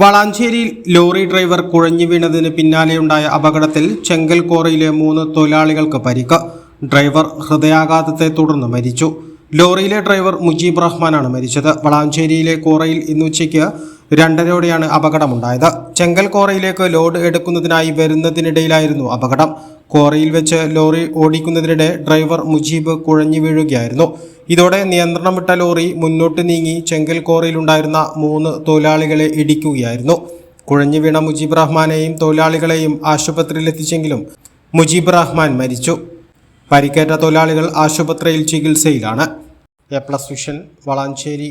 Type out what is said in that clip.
വളാഞ്ചേരിയിൽ lorry driver കുഴഞ്ഞു വീണതിന് പിന്നാലെയുണ്ടായ അപകടത്തിൽ ചെങ്കൽ കോറയിലെ മൂന്ന് തൊഴിലാളികൾക്ക് പരിക്ക്. ഡ്രൈവർ ഹൃദയാഘാതത്തെ തുടർന്ന് മരിച്ചു. ലോറിയിലെ ഡ്രൈവർ മുജീബ് റഹ്മാനാണ് മരിച്ചത്. വളാഞ്ചേരിയിലെ കോറയിൽ ഇന്ന് ഉച്ചയ്ക്ക് രണ്ടരയോടെയാണ് അപകടമുണ്ടായത്. ചെങ്കൽ കോറയിലേക്ക് ലോഡ് എടുക്കുന്നതിനായി വരുന്നതിനിടയിലായിരുന്നു അപകടം. കോറയിൽ വെച്ച് ലോറി ഓടിക്കുന്നതിനിടെ ഡ്രൈവർ മുജീബ് കുഴഞ്ഞു വീഴുകയായിരുന്നു. ഇതോടെ നിയന്ത്രണം വിട്ട ലോറി മുന്നോട്ട് നീങ്ങി ചെങ്കൽ കോറിയിലുണ്ടായിരുന്ന മൂന്ന് തൊഴിലാളികളെ ഇടിക്കുകയായിരുന്നു. കുഴഞ്ഞു വീണ മുജീബ് റഹ്മാനെയും തൊഴിലാളികളെയും ആശുപത്രിയിലെത്തിച്ചെങ്കിലും മുജീബ് റഹ്മാൻ മരിച്ചു. പരിക്കേറ്റ തൊഴിലാളികൾ ആശുപത്രിയിൽ ചികിത്സയിലാണ്. A plus vision Valanchery.